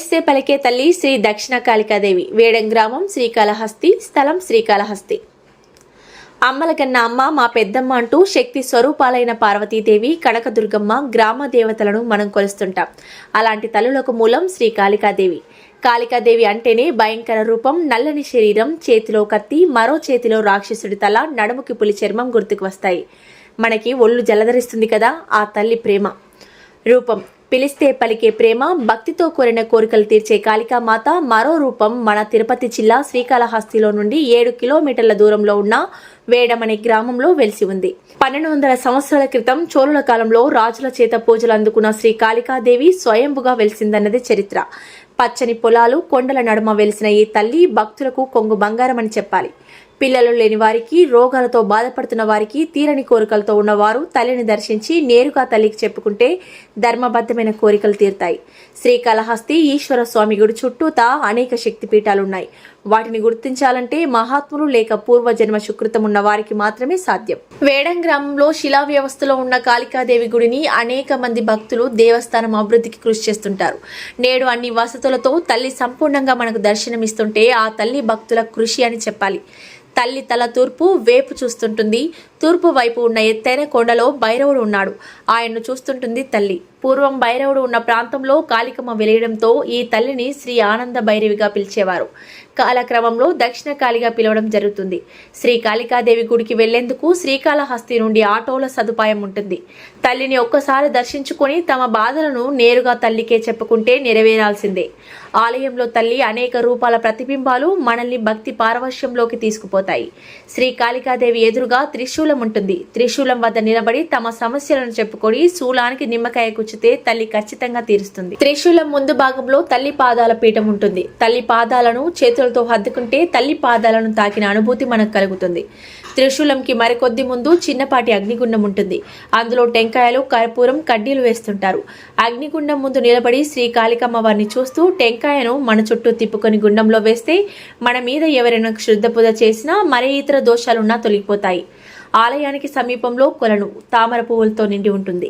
పిలిస్తే పలికే తల్లి శ్రీ దక్షిణ కాళికాదేవి. వేడం గ్రామం శ్రీకాళహస్తి స్థలం శ్రీకాళహస్తి. అమ్మల కన్నా అమ్మ మా పెద్దమ్మ అంటూ శక్తి స్వరూపాలైన పార్వతీదేవి కనకదుర్గమ్మ గ్రామ దేవతలను మనం కొలుస్తుంటాం. అలాంటి తల్లులకు మూలం శ్రీ కాళికాదేవి. కాళికాదేవి అంటేనే భయంకర రూపం నల్లని శరీరం చేతిలో కత్తి మరో చేతిలో రాక్షసుడి తల నడుముకి పులి చర్మం గుర్తుకు వస్తాయి. మనకి ఒళ్ళు జలధరిస్తుంది కదా ఆ తల్లి ప్రేమ. రూపం. పిలిస్తే పలికే ప్రేమ భక్తితో కోరిన కోరికలు తీర్చే కాళికామాత మరో రూపం మన తిరుపతి జిల్లా శ్రీకాళహస్తిలో నుండి ఏడు కిలోమీటర్ల దూరంలో ఉన్న వేడమనే గ్రామంలో వెలిసి ఉంది. పన్నెండు వందల సంవత్సరాల క్రితం చోళుల కాలంలో రాజుల చేత పూజలు అందుకున్న శ్రీ కాళికాదేవి స్వయంభుగా వెలిసిందన్నది చరిత్ర. పచ్చని పొలాలు కొండల నడుమ వెలిసిన ఈ తల్లి భక్తులకు కొంగు బంగారం అని చెప్పాలి. పిల్లలు లేని వారికి రోగాలతో బాధపడుతున్న వారికి తీరని కోరికలతో ఉన్నవారు తల్లిని దర్శించి నేరుగా తల్లికి చెప్పుకుంటే ధర్మబద్ధమైన కోరికలు తీరుతాయి. శ్రీకాళహస్తి ఈశ్వర స్వామి గుడి చుట్టూతా అనేక శక్తిపీఠాలున్నాయి. వాటిని గుర్తించాలంటే మహాత్ములు లేక పూర్వజన్మ సుకృతం ఉన్న వారికి మాత్రమే సాధ్యం. వేడం గ్రామంలో శిలా వ్యవస్థలో ఉన్న కాళికాదేవి గుడిని అనేక మంది భక్తులు దేవస్థానం అభివృద్ధికి కృషి చేస్తుంటారు. నేడు అన్ని వసతులతో తల్లి సంపూర్ణంగా మనకు దర్శనమిస్తుంటే ఆ తల్లి భక్తుల కృషి అని చెప్పాలి. తల్లి తల తూర్పు వేపు చూస్తుంటుంది. తూర్పు వైపు ఉన్న ఎత్తైన కొండలో భైరవుడు ఉన్నాడు. ఆయన్ను చూస్తుంటుంది తల్లి. పూర్వం భైరవుడు ఉన్న ప్రాంతంలో కాళికమ్మ వెలియడంతో ఈ తల్లిని శ్రీ ఆనంద భైరవిగా పిలిచేవారు. కాలక్రమంలో దక్షిణ కాళిగా పిలవడం జరుగుతుంది. శ్రీ కాళికాదేవి గుడికి వెళ్ళేందుకు శ్రీకాళహస్తి నుండి ఆటోల సదుపాయం ఉంటుంది. తల్లిని ఒక్కసారి దర్శించుకొని తమ బాధలను నేరుగా తల్లికే చెప్పుకుంటే నెరవేరాల్సిందే. ఆలయంలో తల్లి అనేక రూపాల ప్రతిబింబాలు మనల్ని భక్తి పారవశ్యంలోకి తీసుకుపోతాయి. శ్రీ కాళికాదేవి ఎదురుగా త్రిశూలం ఉంటుంది. త్రిశూలం వద్ద నిలబడి తమ సమస్యలను చెప్పుకొని శూలానికి నిమ్మకాయ కుచ్చితే తల్లి ఖచ్చితంగా తీరుస్తుంది. త్రిశూలం ముందు భాగంలో తల్లి పాదాల పీఠం ఉంటుంది. తల్లి పాదాలను చేతులతో హద్దుకుంటే తల్లి పాదాలను తాకిన అనుభూతి మనకు కలుగుతుంది. త్రిశూలంకి మరికొద్ది ముందు చిన్నపాటి అగ్నిగుండం ఉంటుంది. అందులో టెంకాయలు కర్పూరం కడ్డీలు వేస్తుంటారు. అగ్నిగుండం ముందు నిలబడి శ్రీ కాళికమ్మ వారిని చూస్తూ టెంకాయను మన చుట్టూ తిప్పుకొని గుండంలో వేస్తే మన మీద ఎవరైనా క్షుద్ధ పూజ చేసినా మరే ఇతర దోషాలున్నా తొలగిపోతాయి. ఆలయానికి సమీపంలో కొలను తామర పువ్వులతో నిండి ఉంటుంది.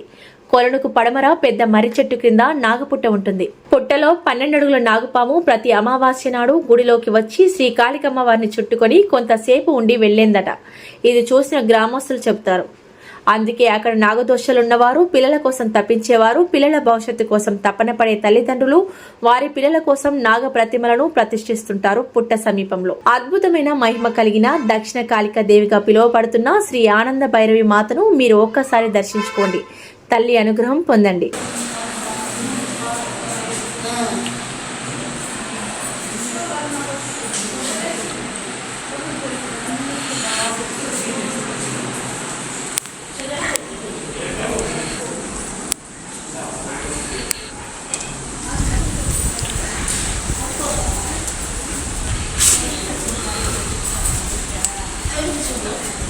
కొలనుకు పడమర పెద్ద మర్రి చెట్టు క్రింద నాగపుట్ట ఉంటుంది. పుట్టలో పన్నెండు అడుగుల నాగుపాము ప్రతి అమావాస్య నాడు గుడిలోకి వచ్చి శ్రీ కాళికమ్మ వారిని చుట్టుకొని కొంతసేపు ఉండి వెళ్ళేందట. ఇది చూసిన గ్రామస్తులు చెబుతారు. అందుకే అక్కడ నాగదోషాలున్నవారు పిల్లల కోసం తప్పించేవారు పిల్లల భవిష్యత్తు కోసం తపన పడే తల్లిదండ్రులు వారి పిల్లల కోసం నాగ ప్రతిమలను ప్రతిష్ఠిస్తుంటారు పుట్ట సమీపంలో. అద్భుతమైన మహిమ కలిగిన దక్షిణ కాళిక దేవిగా పిలువబడుతున్న శ్రీ ఆనంద భైరవి మాతను మీరు ఒక్కసారి దర్శించుకోండి. తల్లి అనుగ్రహం పొందండి. 何?